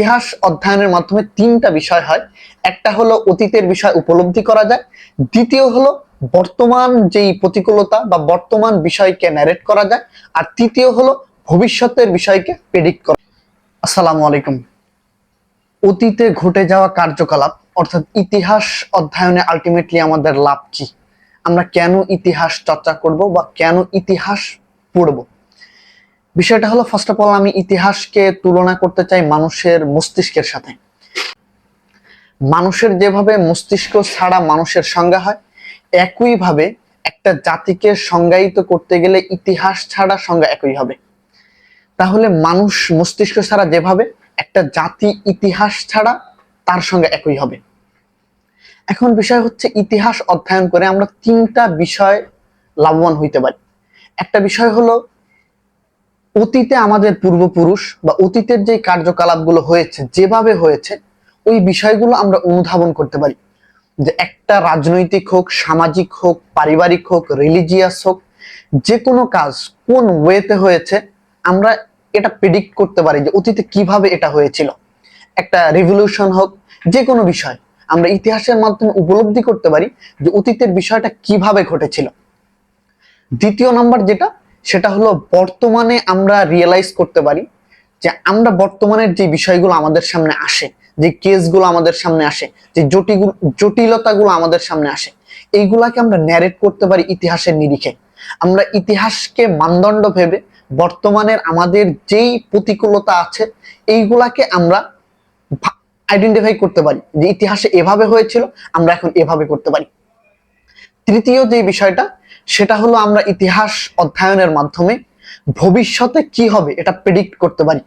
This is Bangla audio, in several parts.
ইতিহাস অধ্যয়নের মাধ্যমে তিনটা বিষয় হয়। একটা হলো অতীতের বিষয় উপলব্ধি করা যায়। দ্বিতীয় হলো বর্তমান যেই প্রতিকূলতা বা বর্তমান বিষয়কে ন্যারেট করা যায়। আর তৃতীয় হলো ভবিষ্যতের বিষয়কে প্রেডিক্ট করা। আসসালামু আলাইকুম। অতীতে ঘটে যাওয়া কার্যকলাপ, অর্থাৎ ইতিহাস অধ্যয়নে আলটিমেটলি আমাদের লাভ কি? আমরা কেন ইতিহাস চর্চা করব বা কেন ইতিহাস পড়ব? বিষয়টা হলো ফার্স্ট অফ অল আমি ইতিহাসকে তুলনা করতে চাই মানুষের মস্তিষ্কের সাথে। মানুষের যেভাবে মস্তিষ্ক ছাড়া মানুষের সংজ্ঞা হয়, একইভাবে একটা জাতিকে সংজ্ঞায়িত করতে গেলে ইতিহাস ছাড়া সংজ্ঞা একই হবে। তাহলে মানুষ মস্তিষ্ক ছাড়া যেভাবে, একটা জাতি ইতিহাস ছাড়া তার সঙ্গে একই হবে। এখন বিষয় হচ্ছে, ইতিহাস অধ্যয়ন করে আমরা তিনটা বিষয় লাভবান হইতে পারি। একটা বিষয় হলো অতীতে আমাদের পূর্বপুরুষ বা অতীতের যে কার্যকলাপগুলো হয়েছে, যেভাবে হয়েছে, ওই বিষয়গুলো আমরা অনুধাবন করতে পারি। যে একটা রাজনৈতিক হোক, সামাজিক হোক, পারিবারিক হোক রিলিজিয়াস হোক যে কোনো কাজ কোন ওয়েতে হয়েছে, আমরা এটা প্রেডিক্ট করতে পারি যে অতীতে কীভাবে এটা হয়েছিল। একটা রেভলিউশন হোক যে কোনো বিষয়, আমরা ইতিহাসের মাধ্যমে উপলব্ধি করতে পারি যে অতীতের বিষয়টা কীভাবে ঘটেছিল। দ্বিতীয় নাম্বার যেটা সেটা হলো বর্তমানে আমরা রিয়েলাইজ করতে পারি যে আমরা বর্তমানের যে বিষয়গুলো আমাদের সামনে আসে, যে কেসগুলো আমাদের সামনে আসে, যে জটিল জটিলতাগুলো আমাদের সামনে আসে, এইগুলাকে আমরা ন্যারেট করতে পারি ইতিহাসের নিরিখে। আমরা ইতিহাসকে মানদণ্ড ভেবে বর্তমানের আমাদের যেই প্রতিকূলতা আছে, এইগুলাকে আমরা আইডেন্টিফাই করতে পারি যে ইতিহাসে এভাবে হয়েছিল, আমরা এখন এভাবে করতে পারি। তৃতীয় যে বিষয়টা সেটা হলো আমরা ইতিহাস অধ্যয়নের মাধ্যমে ভবিষ্যতে কি হবে এটা প্রেডিক্ট করতে পারি।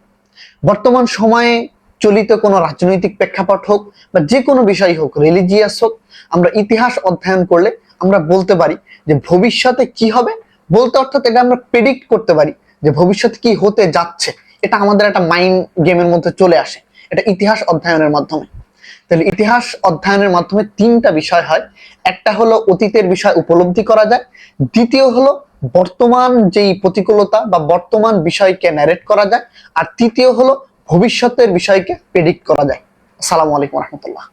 বর্তমান সময়ে চলিত কোনো রাজনৈতিক প্রেক্ষাপট হোক বা যে কোনো বিষয় হোক রিলিজিয়াস হোক, আমরা ইতিহাস অধ্যয়ন করলে আমরা বলতে পারি যে ভবিষ্যতে কি হবে। বলতে অর্থাৎ এটা আমরা প্রেডিক্ট করতে পারি যে ভবিষ্যতে কি হতে যাচ্ছে। এটা আমাদের একটা মাইন্ড গেমের মধ্যে চলে আসে। এটা ইতিহাস অধ্যয়নের মাধ্যমে। তাহলে ইতিহাস অধ্যয়নের মাধ্যমে তিনটা বিষয় হয়। একটা হলো অতীতের বিষয় উপলব্ধি করা যায়। দ্বিতীয় হলো বর্তমান যেই প্রতিকূলতা বা বর্তমান বিষয়কে ন্যারেট করা যায়। আর তৃতীয় হলো ভবিষ্যতের বিষয়কে প্রেডিক্ট করা যায়। আসসালামু আলাইকুম রহমতুল্লাহ।